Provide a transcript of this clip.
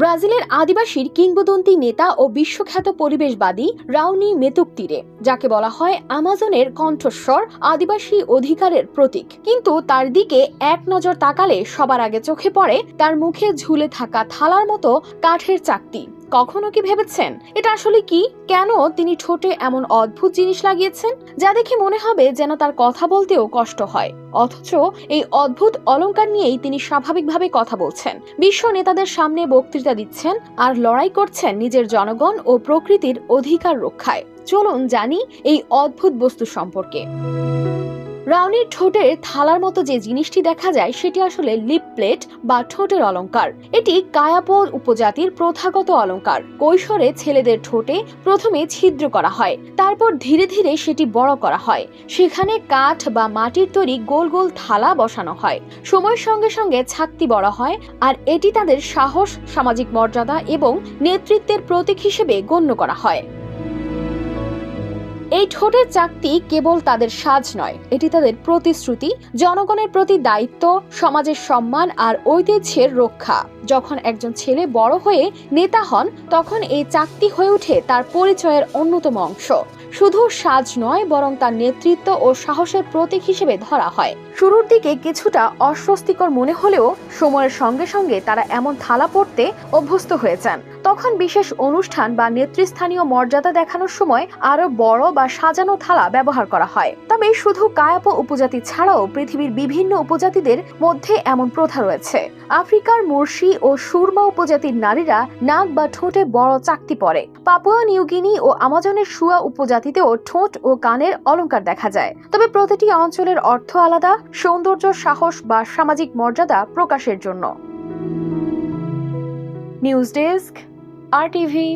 ব্রাজিলের আদিবাসীর কিংবদন্তি নেতা ও বিশ্বখ্যাত পরিবেশবাদী রাউনি মেতুক তীরে যাকে বলা হয় আমাজনের কণ্ঠস্বর, আদিবাসী অধিকারের প্রতীক। কিন্তু তার দিকে এক নজর তাকালে সবার আগে চোখে পড়ে তার মুখে ঝুলে থাকা থালার মতো কাঠের চাকতি। কখনো কি ভেবেছেন? এটা আসলে কি? কেন তিনি ঠোঁটে এমন অদ্ভুত জিনিস লাগিয়েছেন, যা দেখে মনে হবে যেন তার কথা বলতেও কষ্ট হয়? অথচ এই অদ্ভুত অলঙ্কার নিয়েই তিনি স্বাভাবিকভাবে কথা বলছেন। বিশ্ব নেতাদের সামনে বক্তৃতা দিচ্ছেন আর লড়াই করছেন নিজের জনগণ ও প্রকৃতির অধিকার রক্ষায়। চলুন জানি এই অদ্ভুত বস্তু সম্পর্কে। রাউনির ঠোঁটের থালার মতো যে জিনিসটি দেখা যায়, সেটি আসলে লিপ প্লেট বা ঠোঁটের অলঙ্কার এটি কায়াপল উপজাতির প্রথাগত অলঙ্কার কৈশোরে ছেলেদের ঠোঁটে প্রথমে ছিদ্র করা হয়, তারপর ধীরে ধীরে সেটি বড় করা হয়। সেখানে কাঠ বা মাটির তৈরি গোল গোল থালা বসানো হয়। সময়ের সঙ্গে সঙ্গে ছাকতি বড় হয় আর এটি তাদের সাহস, সামাজিক মর্যাদা এবং নেতৃত্বের প্রতীক হিসেবে গণ্য করা হয়। এই ঠোঁটের চাকতি কেবল তাদের সাজ নয়, এটি তাদের প্রতিশ্রুতি, জনগণের প্রতি দায়িত্ব, সমাজের সম্মান আর ঐতিহ্যের রক্ষা। যখন একজন ছেলে বড় হয়ে নেতা হন, তখন এই চাকতি হয়ে ওঠে তার পরিচয়ের অন্যতম অংশ। শুধু সাজ নয়, বরং তার নেতৃত্ব ও সাহসের প্রতীক হিসেবে ধরা হয়। শুরুর দিকে কিছুটা অস্বস্তিকর মনে হলেও সময়ের সঙ্গে সঙ্গে তারা এমন থালা পড়তে অভ্যস্ত হয়ে যান তখন বিশেষ অনুষ্ঠান বা নেতৃস্থানীয় মর্যাদা দেখানোর সময় আরও বড় বা সাজানো থালা ব্যবহার করা হয়। তবে শুধু কায়াপ উপজাতি ছাড়াও পৃথিবীর বিভিন্ন উপজাতিদের মধ্যে এমন প্রথা রয়েছে। আফ্রিকার মুর্শি ও সুরমা উপজাতির নারীরা নাক বা ঠোঁটে বড় চাকতি পরে। পাপুয়া, নিউগিনি ও আমাজনের শুয়া উপজাতিতেও ঠোঁট ও কানের অলঙ্কার দেখা যায়। তবে প্রতিটি অঞ্চলের অর্থ আলাদা, সৌন্দর্য, সাহস বা সামাজিক মর্যাদা প্রকাশের জন্য। News desk, R TV.